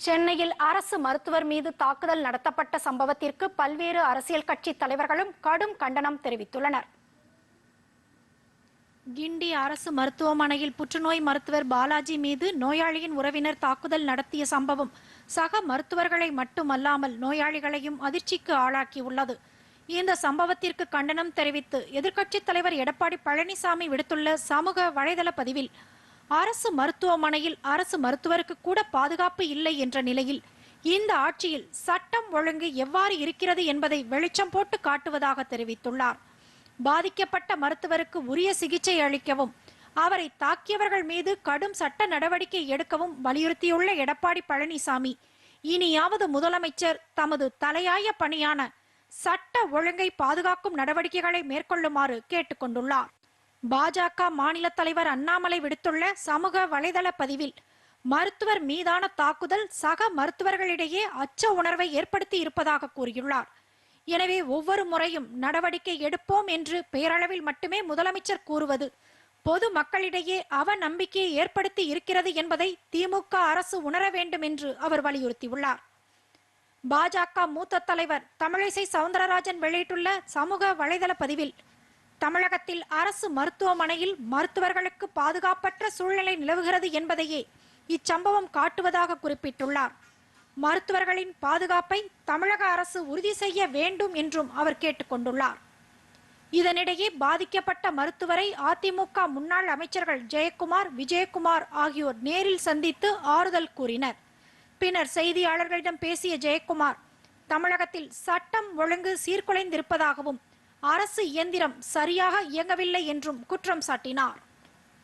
சென்னையில் அரசு மருத்துவர் மீது தாக்குதல் நடத்தப்பட்ட சம்பவத்திற்கு பல்வேறு அரசியல் கட்சி தலைவர்களும் கடும் கண்டனம் தெரிவித்துள்ளனர். கிண்டி அரசு மருத்துவமனையில் புற்றுநோய் மருத்துவர் பாலாஜி மீது நோயாளியின் உறவினர் தாக்குதல் நடத்திய சம்பவம் சக மருத்துவர்களை மட்டுமல்லாமல் நோயாளிகளையும் அதிர்ச்சிக்கு ஆளாக்கியுள்ளது. இந்த சம்பவத்திற்கு கண்டனம் தெரிவித்து எதிர்க்கட்சித் தலைவர் எடப்பாடி பழனிசாமி விடுத்துள்ள சமூக வலைதள பதிவில் அரசு மருத்துவமனையில் அரசு மருத்துவருக்கு கூட பாதுகாப்பு இல்லை என்ற நிலையில் இந்த ஆட்சியில் சட்டம் ஒழுங்கு எவ்வாறு இருக்கிறது என்பதை வெளிச்சம் போட்டு காட்டுவதாக தெரிவித்துள்ளார். பாதிக்கப்பட்ட மருத்துவருக்கு உரிய சிகிச்சை அளிக்கவும் அவரை தாக்கியவர்கள் மீது கடும் சட்ட நடவடிக்கை எடுக்கவும் வலியுறுத்தியுள்ள எடப்பாடி பழனிசாமி இனியாவது முதலமைச்சர் தமது தலையாய பணியான சட்ட ஒழுங்கை பாதுகாக்கும் நடவடிக்கைகளை மேற்கொள்ளுமாறு கேட்டுக்கொண்டுள்ளார். பாஜக மாநில தலைவர் அண்ணாமலை விடுத்துள்ள சமூக வலைதள பதிவில் மருத்துவர் மீதான தாக்குதல் சக மருத்துவர்களிடையே அச்ச உணர்வை ஏற்படுத்தி இருப்பதாக கூறியுள்ளார். எனவே ஒவ்வொரு முறையும் நடவடிக்கை எடுப்போம் என்று பெயரளவில் மட்டுமே முதலமைச்சர் கூறுவது பொது மக்களிடையே அவ நம்பிக்கையை ஏற்படுத்தி இருக்கிறது என்பதை திமுக அரசு உணர வேண்டும் என்று அவர் வலியுறுத்தியுள்ளார். பாஜக மூத்த தலைவர் தமிழிசை சவுந்தரராஜன் வெளியிட்டுள்ள சமூக வலைதள பதிவில் தமிழகத்தில் அரசு மருத்துவமனையில் மருத்துவர்களுக்கு பாதுகாப்பற்ற சூழ்நிலை நிலவுகிறது என்பதையே இச்சம்பவம் காட்டுவதாக குறிப்பிட்டுள்ளார். மருத்துவர்களின் பாதுகாப்பை தமிழக அரசு உறுதி செய்ய வேண்டும் என்றும் அவர் கேட்டுக்கொண்டுள்ளார். இதனிடையே பாதிக்கப்பட்ட மருத்துவரை அதிமுக முன்னாள் அமைச்சர்கள் ஜெயக்குமார் விஜயகுமார் ஆகியோர் நேரில் சந்தித்து ஆறுதல் கூறினர். பின்னர் செய்தியாளர்களிடம் பேசிய ஜெயக்குமார் தமிழகத்தில் சட்டம் ஒழுங்கு சீர்குலைந்திருப்பதாகவும் அரசு இயந்திரம் சரியாக இயங்கவில்லை என்றும் குற்றம் சாட்டினார்.